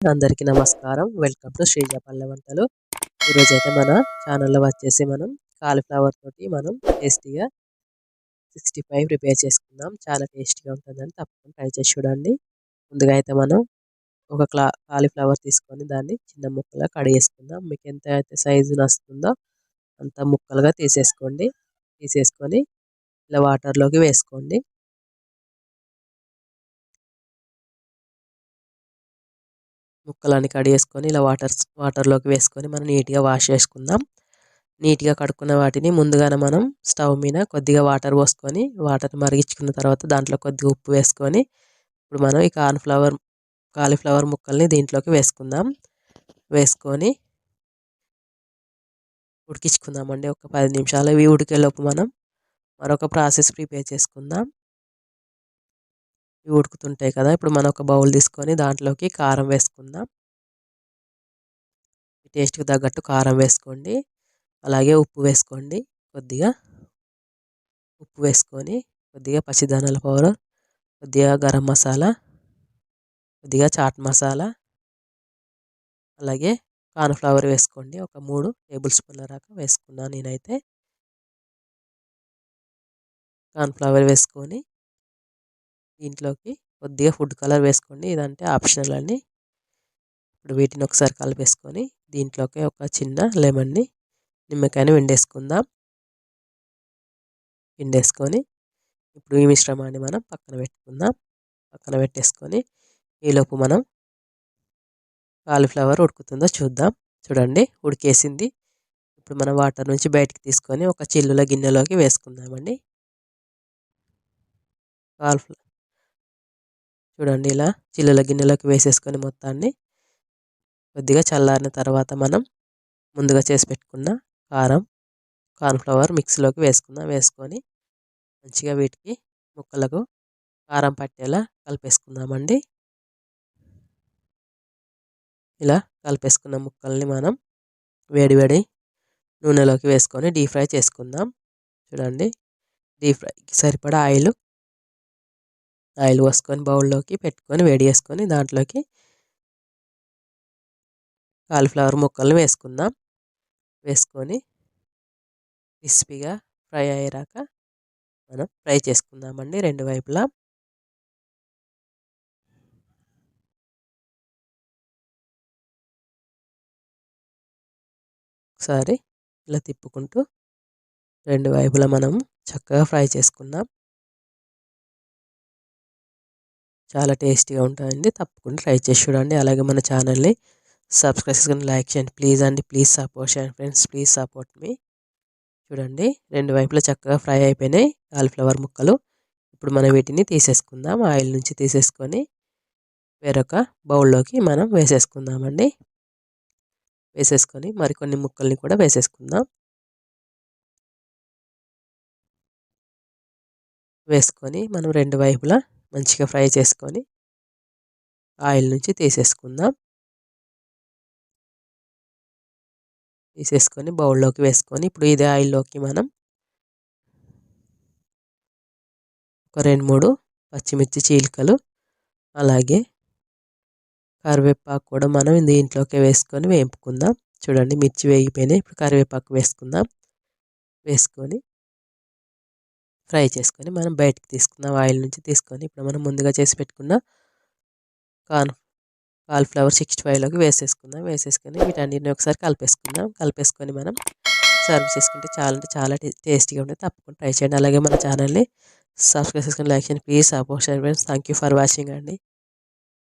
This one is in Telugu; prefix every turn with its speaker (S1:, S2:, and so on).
S1: అందరికీ నమస్కారం. వెల్కమ్ టు శ్రీజ పల్లె వంటలు ఈరోజు అయితే మన ఛానల్లో వచ్చేసి మనం కాలీఫ్లవర్ తోటి మనం టేస్టీగా సిక్స్టీ ఫైవ్ ప్రిపేర్ చేసుకుందాం. చాలా టేస్టీగా ఉంటుందని తప్పకుండా ట్రై చేసి చూడండి. ముందుగా అయితే మనం ఒక క్లా కాలీఫ్లవర్ తీసుకొని దాన్ని చిన్న ముక్కలుగా కడిగేసుకుందాం మీకు ఎంత అయితే సైజు నస్తుందో అంత ముక్కలుగా తీసేసుకోండి. తీసేసుకొని ఇలా వాటర్లోకి వేసుకోండి. ముక్కలన్నీ కడిగేసుకొని ఇలా వాటర్ వాటర్లోకి వేసుకొని మనం నీట్గా వాష్ చేసుకుందాం. నీట్గా కడుక్కున్న వాటిని ముందుగానే మనం స్టవ్ మీద కొద్దిగా వాటర్ పోసుకొని వాటర్ మరిగించుకున్న తర్వాత దాంట్లో కొద్దిగా ఉప్పు వేసుకొని ఇప్పుడు మనం ఈ కార్న్ఫ్లవర్ కాలీఫ్లవర్ ముక్కల్ని దీంట్లోకి వేసుకుందాం. వేసుకొని ఉడికించుకుందామండి. ఒక పది నిమిషాలు. ఇవి ఉడికేలోపు మనం మరొక ప్రాసెస్ ప్రిపేర్ చేసుకుందాం. ఉడుకుతుంటాయి కదా! ఇప్పుడు మనం ఒక బౌల్ తీసుకొని దాంట్లోకి కారం వేసుకుందాం. టేస్ట్కి తగ్గట్టు కారం వేసుకోండి. అలాగే ఉప్పు వేసుకోండి. కొద్దిగా ఉప్పు వేసుకొని కొద్దిగా పచ్చిదానాల పౌడర్ కొద్దిగా గరం మసాలా కొద్దిగా చాట్ మసాలా అలాగే కార్న్ఫ్లవర్ వేసుకోండి. ఒక మూడు టేబుల్ స్పూన్ల దాకా వేసుకున్నాను నేనైతే. కార్న్ఫ్లవర్ వేసుకొని దీంట్లోకి కొద్దిగా ఫుడ్ కలర్ వేసుకోండి. ఇదంటే ఆప్షనల్ అండి. ఇప్పుడు వీటిని ఒకసారి కలిపేసుకొని దీంట్లోకి ఒక చిన్న లెమన్ని నిమ్మకాయని వెండేసుకుందాం పిండేసుకొని ఇప్పుడు ఈ మిశ్రమాన్ని మనం పక్కన పెట్టుకుందాం. పక్కన పెట్టేసుకొని ఈలోపు మనం కాలీఫ్లవర్ ఉడుకుతుందో చూద్దాం. చూడండి ఉడికేసింది. ఇప్పుడు మనం వాటర్ నుంచి బయటికి తీసుకొని ఒక చిల్లుల గిన్నెలోకి వేసుకుందామండి. కాలీఫ్లవర్ చూడండి ఇలా చిల్లుల గిన్నెలోకి వేసేసుకొని మొత్తాన్ని కొద్దిగా చల్లారిన తర్వాత మనం ముందుగా చేసి పెట్టుకున్న కారం కార్న్ఫ్లవర్ మిక్సీలోకి వేసుకుందాం. వేసుకొని మంచిగా వీటికి ముక్కలకు కారం పట్టేలా కలిపేసుకుందామండి. ఇలా కలిపేసుకున్న ముక్కల్ని మనం వేడివేడి నూనెలోకి వేసుకొని డీప్ ఫ్రై చేసుకుందాం. చూడండి డీప్ ఫ్రైకి సరిపడా ఆయిల్ ఆయిల్ పోసుకొని బౌల్లోకి పెట్టుకొని వేడి చేసుకొని దాంట్లోకి కాలిఫ్లవర్ ముక్కలను వేసుకుందాం. వేసుకొని క్రిస్పీగా ఫ్రై అయ్యాక మనం ఫ్రై చేసుకుందామండి రెండు వైపులా. ఒకసారి ఇలా తిప్పుకుంటూ రెండు వైపులా మనం చక్కగా ఫ్రై చేసుకుందాం. చాలా టేస్టీగా ఉంటుందండి తప్పకుండా ట్రై చేసి చూడండి. అలాగే మన ఛానల్ని సబ్స్క్రైబ్ చేసుకుని లైక్ చేయండి. ప్లీజ్ అండి. ప్లీజ్ సపోర్ట్ చేయండి ఫ్రెండ్స్. ప్లీజ్ సపోర్ట్ మీ. చూడండి. రెండు వైపులా చక్కగా ఫ్రై అయిపోయినాయి. కాలిఫ్లవర్ ముక్కలు. ఇప్పుడు మనం వీటిని తీసేసుకుందాం. ఆయిల్ నుంచి తీసేసుకొని వేరొక బౌల్లోకి మనం వేసేసుకుందామండి. వేసేసుకొని మరికొన్ని ముక్కల్ని కూడా వేసేసుకుందాం. వేసుకొని మనం రెండు వైపులా మంచిగా ఫ్రై చేసుకొని ఆయిల్ నుంచి తీసేసుకుందాం. తీసేసుకొని బౌల్లోకి వేసుకొని ఇప్పుడు ఇదే ఆయిల్లోకి మనం ఒక రెండు మూడు పచ్చిమిర్చి చీలికలు అలాగే కరివేపాకు కూడా మనం దీంట్లోకి వేసుకొని వేపుకుందాం. చూడండి మిర్చి వేగిపోయినాయి. ఇప్పుడు కరివేపాకు వేసుకుందాం. వేసుకొని ఫ్రై చేసుకొని మనం బయటకు తీసుకున్న ఆయిల్ నుంచి తీసుకొని ఇప్పుడు మనం ముందుగా చేసి పెట్టుకున్న కార్న్ కాలిఫ్లవర్ సిక్స్టీ ఫైవ్లోకి వేసేసుకుందాం. వేసేసుకొని వీటన్నిటిని ఒకసారి కలిపేసుకుందాం. కలిపేసుకొని మనం సర్వ్ చేసుకుంటే చాలా అంటే చాలా టేస్టీగా ఉంటుంది. తప్పకుండా ట్రై చేయండి. అలాగే మన ఛానల్ని సబ్స్క్రైబ్ చేసుకుని లైక్ చేయండి. ప్లీజ్ సపోర్ట్ చేయండి friends. Thank you for watching అండి.